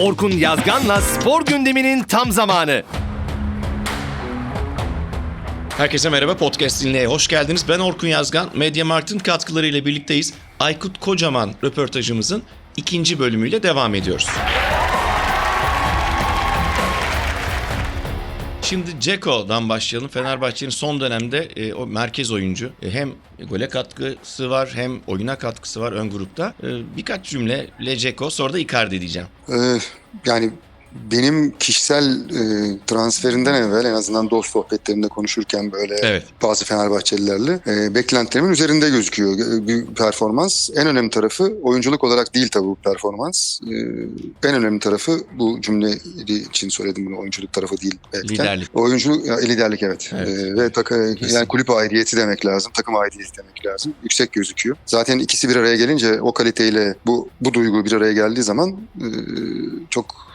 Orkun Yazgan'la spor gündeminin tam zamanı. Herkese merhaba podcast dinleye hoş geldiniz. Ben Orkun Yazgan. Media Markt'ın katkılarıyla birlikteyiz. Aykut Kocaman röportajımızın ikinci bölümüyle devam ediyoruz. Şimdi Ceko'dan başlayalım. Fenerbahçe'nin son dönemde e, o merkez oyuncu. E, hem gole katkısı var hem oyuna katkısı var ön grupta. E, birkaç cümle Ceko sonra da Icardi diyeceğim. Ee, yani benim kişisel e, transferinden evvel en azından dost sohbetlerinde konuşurken böyle Evet. bazı Fenerbahçelilerle e, beklentilerimin üzerinde gözüküyor e, bir performans. En önemli tarafı oyunculuk olarak değil tabii bu performans. E, en önemli tarafı bu cümle için söyledim bunu oyunculuk tarafı değil. belki. Liderlik. Oyunculuk, ya, liderlik evet. Evet. E, ve takı, yani kulüp aidiyeti demek lazım, takım aidiyeti demek lazım. Yüksek gözüküyor. Zaten ikisi bir araya gelince o kaliteyle bu bu duygu bir araya geldiği zaman e, çok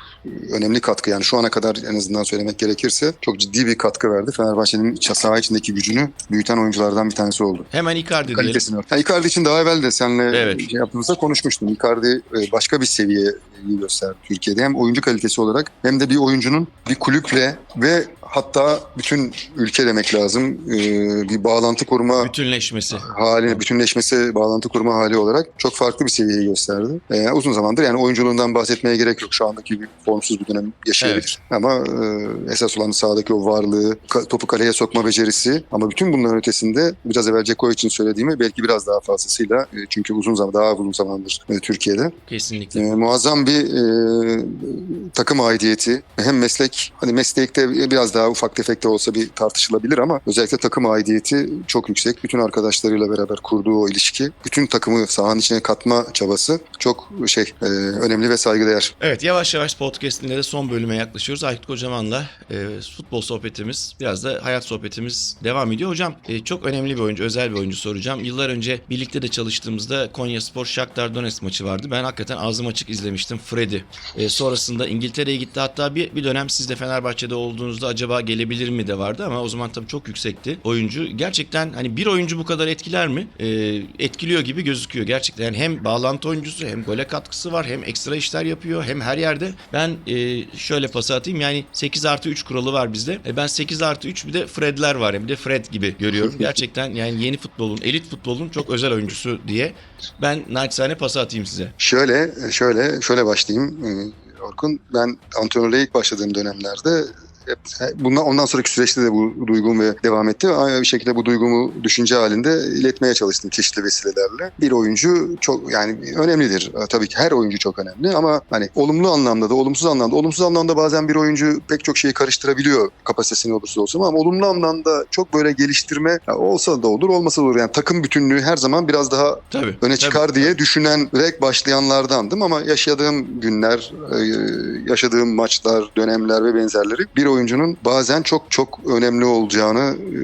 önemli katkı yani şu ana kadar en azından söylemek gerekirse çok ciddi bir katkı verdi. Fenerbahçe'nin saha içindeki gücünü büyüten oyunculardan bir tanesi oldu. Hemen Icardi diyelim. Kalitesini. Yani Icardi için daha evvel de seninle Evet. şey yaptığımızda konuşmuştum. Icardi e, başka bir seviyeyi gösterdi Türkiye'de. Hem oyuncu kalitesi olarak hem de bir oyuncunun bir kulüple ve hatta bütün ülke demek lazım e, bir bağlantı kurma Bütünleşmesi. hali, bütünleşmesi, bağlantı kurma hali olarak çok farklı bir seviyeyi gösterdi. Ee, uzun zamandır yani oyunculuğundan bahsetmeye gerek yok. Şu andaki bir formsuz bir dönem yaşayabilir. Ama e, esas olan sahadaki o varlığı, ka- topu kaleye sokma becerisi ama bütün bunların ötesinde biraz evvel Ceko için söylediğimi belki biraz daha fazlasıyla e, çünkü uzun zaman daha uzun zamandır e, Türkiye'de Kesinlikle. e, muazzam bir e, takım aidiyeti hem meslek hani meslekte biraz daha ufak tefek de olsa bir tartışılabilir ama özellikle takım aidiyeti çok yüksek. Bütün arkadaşlarıyla beraber kurduğu o ilişki, bütün takımı sahanın içine katma çabası çok şey e, önemli ve saygıdeğer. Evet yavaş yavaş podcast'inde de son bölüme yaklaşıyoruz. Aykut Kocaman'la e, futbol sohbetimiz biraz da hayat sohbetimiz devam ediyor. Hocam e, çok önemli bir oyuncu, özel bir oyuncu soracağım. Yıllar önce birlikte de çalıştığımızda Konya Spor Shakhtar Donetsk maçı vardı. Ben hakikaten ağzım açık izlemiştim Freddy. E, sonrasında İngiltere'ye gitti. Hatta bir, bir dönem siz de Fenerbahçe'de olduğunuzda acaba gelebilir mi de vardı ama o zaman tabii çok yüksekti oyuncu. Gerçekten hani bir oyuncu bu kadar etkiler mi? E, etkiliyor gibi gözüküyor gerçekten. Yani hem bağlantı oyuncusu hem gole katkısı var hem ekstra işler yapıyor hem her yerde. Ben e, şöyle pas atayım yani 8 artı 3 kuralı var bizde. E, ben 8 artı 3 bir de Fred'ler var. Yani bir de Fred gibi görüyorum. Gerçekten yani yeni futbolun, elit futbolun çok özel oyuncusu diye ben naçizane pas atayım size. Şöyle şöyle şöyle başlayayım e, Orkun. Ben antrenörlüğe ilk başladığım dönemlerde bundan ondan sonraki süreçte de bu duygum ve devam etti. Aynı bir şekilde bu duygumu düşünce halinde iletmeye çalıştım çeşitli vesilelerle. Bir oyuncu çok yani önemlidir. Tabii ki her oyuncu çok önemli ama hani olumlu anlamda da olumsuz anlamda olumsuz anlamda bazen bir oyuncu pek çok şeyi karıştırabiliyor kapasitesini olursa olsun ama olumlu anlamda çok böyle geliştirme olsa da olur olmasa da olur. Yani takım bütünlüğü her zaman biraz daha Tabii. öne tabii. çıkar diye düşünen direkt başlayanlardandım ama yaşadığım günler, e, yaşadığım maçlar, dönemler ve benzerleri bir oyuncunun bazen çok çok önemli olacağını e,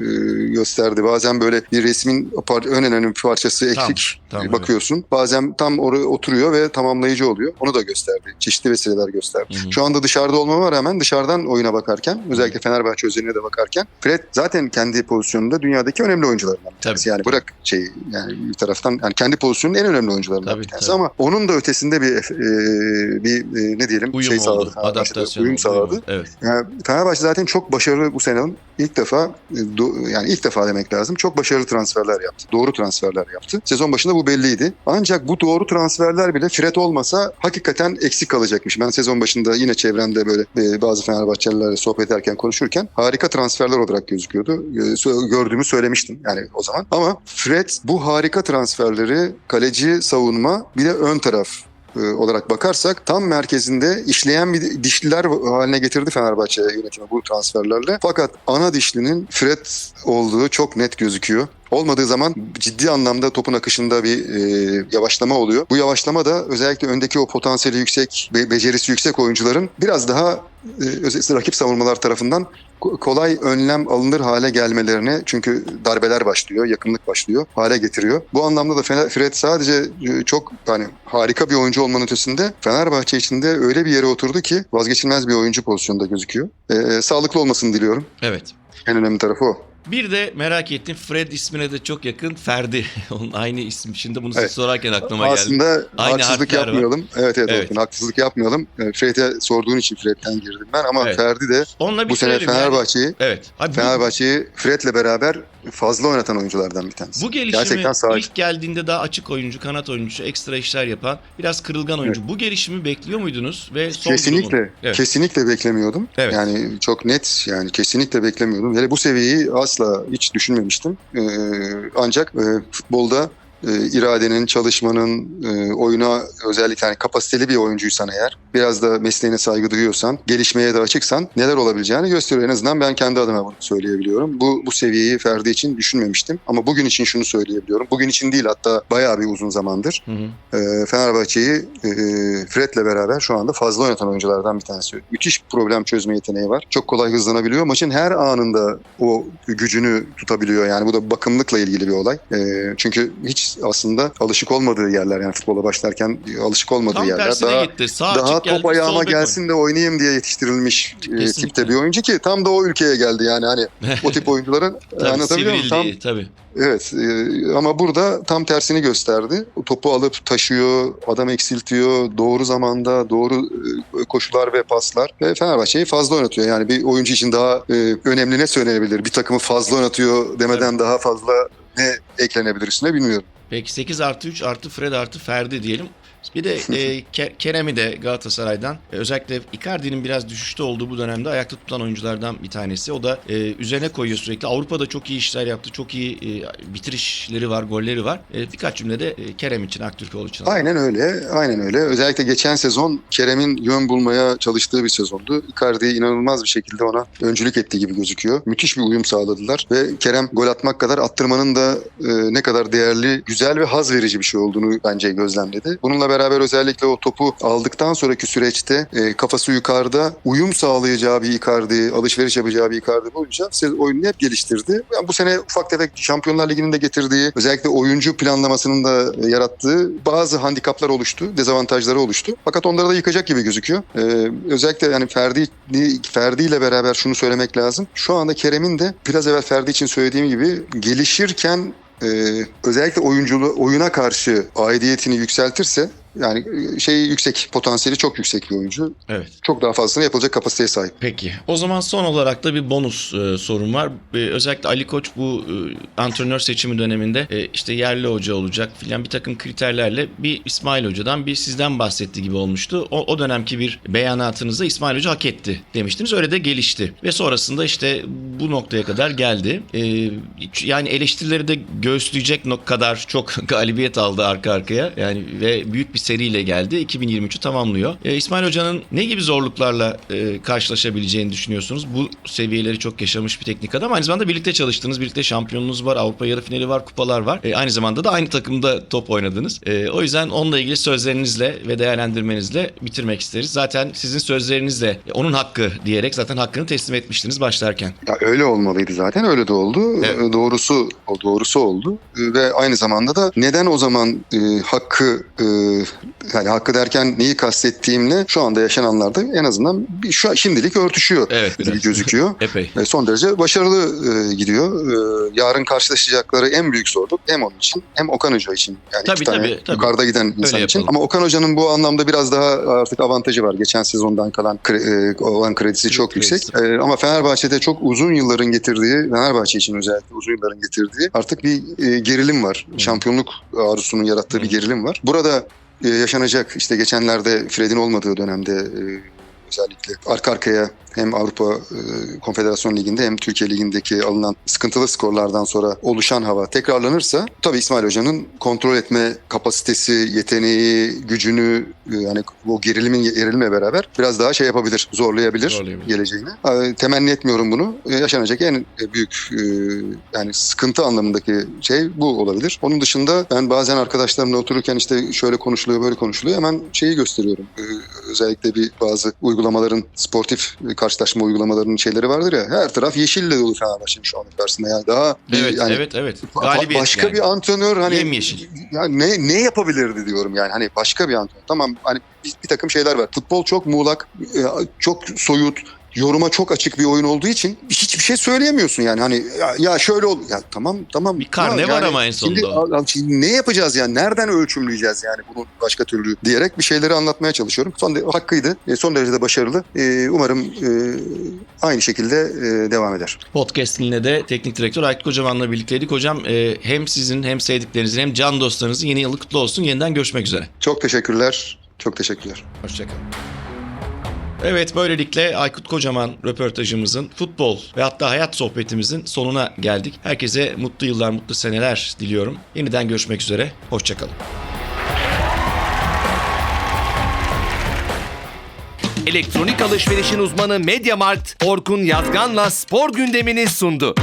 gösterdi. Bazen böyle bir resmin en önemli bir parçası Tam, eksik tam, e, bakıyorsun. Bazen tam oraya oturuyor ve tamamlayıcı oluyor. Onu da gösterdi. Çeşitli vesileler gösterdi. Hı hı. Şu anda dışarıda olmama rağmen dışarıdan oyuna bakarken özellikle Fenerbahçe özeline de bakarken Fred zaten kendi pozisyonunda dünyadaki önemli oyuncularından bir tanesi. Yani bırak şey yani bir taraftan yani kendi pozisyonunun en önemli oyuncularından Tabii, bir tanesi tabii. ama onun da ötesinde bir e, bir e, ne diyelim Uyum şey oldu, sağladı. Adaptasyon uyum oldu, sağladı. Evet. Yani Fenerbahçe zaten çok başarılı bu senenin ilk defa e, yani ilk defa demek lazım. Çok başarılı transferler yaptı. Doğru transferler yaptı. Sezon başında bu belliydi. Ancak bu doğru transferler bile Fred olmasa hakikaten eksik kalacakmış. Ben sezon başında yine çevremde böyle e, bazı Fenerbahçelilerle sohbet ederken konuşurken harika transferler olarak gözüküyordu. E, Gördüğümü söylemiştim yani o zaman. Ama Fred bu harika transferleri kaleci savunma bir de ön taraf olarak bakarsak tam merkezinde işleyen bir dişliler haline getirdi Fenerbahçe yönetimi bu transferlerle. Fakat ana dişlinin Fred olduğu çok net gözüküyor. Olmadığı zaman ciddi anlamda topun akışında bir e, yavaşlama oluyor. Bu yavaşlama da özellikle öndeki o potansiyeli yüksek, be- becerisi yüksek oyuncuların biraz daha e, özellikle rakip savunmalar tarafından kolay önlem alınır hale gelmelerine çünkü darbeler başlıyor, yakınlık başlıyor, hale getiriyor. Bu anlamda da Fred sadece e, çok hani harika bir oyuncu olmanın ötesinde Fenerbahçe içinde öyle bir yere oturdu ki vazgeçilmez bir oyuncu pozisyonda gözüküyor. E, sağlıklı olmasını diliyorum. Evet. En önemli tarafı o. Bir de merak ettim Fred ismine de çok yakın Ferdi. Onun aynı isim. Şimdi bunu siz Evet. sorarken aklıma geldi. Aslında Aynı haksızlık harfler var. yapmayalım. Evet evet, Evet. Orkun, haksızlık yapmayalım. E, Fred'e sorduğun için Fred'den girdim ben ama Evet. Ferdi de Onunla bu sene bitirelim yani. Fenerbahçe'yi Evet. Fenerbahçe'yi Fred'le beraber fazla oynatan oyunculardan bir tanesi. Bu gelişimi Gerçekten sağ ilk geldiğinde daha açık oyuncu, kanat oyuncusu, ekstra işler yapan, biraz kırılgan oyuncu. Bu gelişimi bekliyor muydunuz ve son Kesinlikle? Evet. kesinlikle beklemiyordum. Evet. Yani çok net yani kesinlikle beklemiyordum. Hele bu seviyeyi asla hiç düşünmemiştim. Ee, ancak e, futbolda e, iradenin, çalışmanın, e, oyuna özellikle yani kapasiteli bir oyuncuysan eğer, biraz da mesleğine saygı duyuyorsan, gelişmeye de açıksan neler olabileceğini gösteriyor. En azından ben kendi adıma bunu söyleyebiliyorum. Bu, bu seviyeyi Ferdi için düşünmemiştim. Ama bugün için şunu söyleyebiliyorum. Bugün için değil hatta bayağı bir uzun zamandır. Hı hı. E, Fenerbahçe'yi e, Fred'le beraber şu anda fazla oynatan oyunculardan bir tanesi. Müthiş problem çözme yeteneği var. Çok kolay hızlanabiliyor. Maçın her anında o gücünü tutabiliyor. Yani bu da bakımlıkla ilgili bir olay. E, çünkü hiç açısında alışık olmadığı yerler yani futbola başlarken alışık olmadığı Tam yerler. Daha, gitti. Sağ daha geldi, top ayağıma gelsin de oynayayım diye yetiştirilmiş e, Kesinlikle. tipte bir oyuncu ki tam da o ülkeye geldi yani hani o tip oyuncuların Tabii, anlatabiliyor muyum? Tam tabii. Evet e, ama burada tam tersini gösterdi. Topu alıp taşıyor, adam eksiltiyor, doğru zamanda, doğru e, koşular ve paslar. Ve Fenerbahçe'yi fazla oynatıyor. Yani bir oyuncu için daha e, önemli ne söylenebilir? Bir takımı fazla oynatıyor demeden daha fazla ne eklenebilir üstüne bilmiyorum. Peki 8 artı 3 artı Fred artı Ferdi diyelim. Bir de e, Ke- Kerem'i de Galatasaray'dan e, özellikle Icardi'nin biraz düşüşte olduğu bu dönemde ayakta tutan oyunculardan bir tanesi. O da e, üzerine koyuyor sürekli. Avrupa'da çok iyi işler yaptı. Çok iyi e, bitirişleri var, golleri var. E, birkaç cümlede e, Kerem için, Aktürkoğlu için. Aynen öyle, aynen öyle. Özellikle geçen sezon Kerem'in yön bulmaya çalıştığı bir sezondu. Icardi inanılmaz bir şekilde ona öncülük ettiği gibi gözüküyor. Müthiş bir uyum sağladılar ve Kerem gol atmak kadar attırmanın da e, ne kadar değerli, güzel ve haz verici bir şey olduğunu bence gözlemledi. Bununla beraber özellikle o topu aldıktan sonraki süreçte e, kafası yukarıda uyum sağlayacağı bir Icardi, alışveriş yapacağı bir Icardi bulunca oyununu hep geliştirdi. Yani bu sene ufak tefek Şampiyonlar Ligi'nin de getirdiği özellikle oyuncu planlamasının da yarattığı bazı handikaplar oluştu, dezavantajları oluştu. Fakat onları da yıkacak gibi gözüküyor. Ee, özellikle yani Ferdi Ferdi ile beraber şunu söylemek lazım. Şu anda Kerem'in de biraz evvel Ferdi için söylediğim gibi gelişirken e, özellikle oyunculuğu oyuna karşı aidiyetini yükseltirse yani e, şey yüksek, potansiyeli çok yüksek bir oyuncu. Evet. Çok daha fazlasını yapılacak kapasiteye sahip. Peki. O zaman son olarak da bir bonus e, sorum var. E, özellikle Ali Koç bu e, antrenör seçimi döneminde e, işte yerli hoca olacak filan bir takım kriterlerle bir İsmail Hoca'dan bir sizden bahsetti gibi olmuştu. O, o dönemki bir beyanatınızda İsmail Hoca hak etti demiştiniz. Öyle de gelişti. Ve sonrasında işte bu noktaya kadar geldi. E, yani eleştirileri de göğüsleyecek kadar çok galibiyet aldı arka arkaya. Yani ve büyük bir seriyle geldi. 2023'ü tamamlıyor. E, İsmail Hoca'nın ne gibi zorluklarla e, karşılaşabileceğini düşünüyorsunuz? Bu seviyeleri çok yaşamış bir teknik adam. Aynı zamanda birlikte çalıştınız. Birlikte şampiyonunuz var. Avrupa yarı finali var. Kupalar var. E, aynı zamanda da aynı takımda top oynadınız. E, o yüzden onunla ilgili sözlerinizle ve değerlendirmenizle bitirmek isteriz. Zaten sizin sözlerinizle e, onun hakkı diyerek zaten hakkını teslim etmiştiniz başlarken. Ya öyle olmalıydı zaten öyle de oldu. Evet. Ee, Doğrusu o doğrusu oldu Ee, ve aynı zamanda da neden o zaman e, hakkı e, yani hakkı derken neyi kastettiğimle şu anda yaşananlarda en azından bir, şu şimdilik örtüşüyor Evet. gibi biraz. gözüküyor. Epey. Ve son derece başarılı e, gidiyor. E, yarın karşılaşacakları en büyük zorluk hem onun için hem Okan Hoca için. Yani Tabii, iki tane tabii, tabii. yukarıda giden insan için. yapalım. Ama Okan Hoca'nın bu anlamda biraz daha artık avantajı var. Geçen sezondan kalan kre- e, olan kredisi çok Kredisi. yüksek. E, ama Fenerbahçe'de çok uzun yılların getirdiği, Fenerbahçe için özellikle uzun yılların getirdiği artık bir e, gerilim var. Hı. Şampiyonluk arzusunun yarattığı Hı. bir gerilim var. Burada e, yaşanacak. İşte geçenlerde Fred'in olmadığı dönemde e, özellikle arka arkaya hem Avrupa e, Konfederasyon Ligi'nde hem Türkiye Ligi'ndeki alınan sıkıntılı skorlardan sonra oluşan hava tekrarlanırsa tabii İsmail Hoca'nın kontrol etme kapasitesi, yeteneği, gücünü e, yani o gerilimin gerilimle beraber biraz daha şey yapabilir, zorlayabilir, Zorlayabilir. geleceğini. Temenni etmiyorum bunu. E, yaşanacak en büyük yani sıkıntı anlamındaki şey bu olabilir. Onun dışında ben bazen arkadaşlarımla otururken işte şöyle konuşuluyor, böyle konuşuluyor. Hemen şeyi gösteriyorum. Özellikle bir bazı uygulamaların sportif karşılaşma uygulamalarının şeyleri vardır ya. Her taraf yeşille dolu Fenerbahçe'nin şu an karşısında. Yani daha bir, Evet, yani evet, evet. Galibiyet başka yani. bir antrenör hani Yemyeşil. ya ne ne yapabilirdi diyorum yani hani başka bir antrenör. Tamam hani bir, bir takım şeyler var. Futbol çok muğlak, e, çok soyut, yoruma çok açık bir oyun olduğu için hiçbir şey söyleyemiyorsun yani hani ya, ya şöyle ol ya tamam tamam Bir karne Ya var ama en sonunda. Şimdi, ne yapacağız yani nereden ölçümleyeceğiz yani bunu başka türlü diyerek bir şeyleri anlatmaya çalışıyorum. Son de, hakkıydı. E, son derecede başarılı. E, umarım e, aynı şekilde e, devam eder. Podcast'inde de teknik direktör Aykut Kocaman'la birlikteydik. Hocam e, hem sizin hem sevdiklerinizin hem can dostlarınızın yeni yılı kutlu olsun. Yeniden görüşmek üzere. Çok teşekkürler. Çok teşekkürler. Hoşçakalın. Evet böylelikle Aykut Kocaman röportajımızın futbol ve hatta hayat sohbetimizin sonuna geldik. Herkese mutlu yıllar, mutlu seneler diliyorum. Yeniden görüşmek üzere. Hoşçakalın. Elektronik alışverişin uzmanı Mediamart, Orkun Yazgan'la spor gündemini sundu.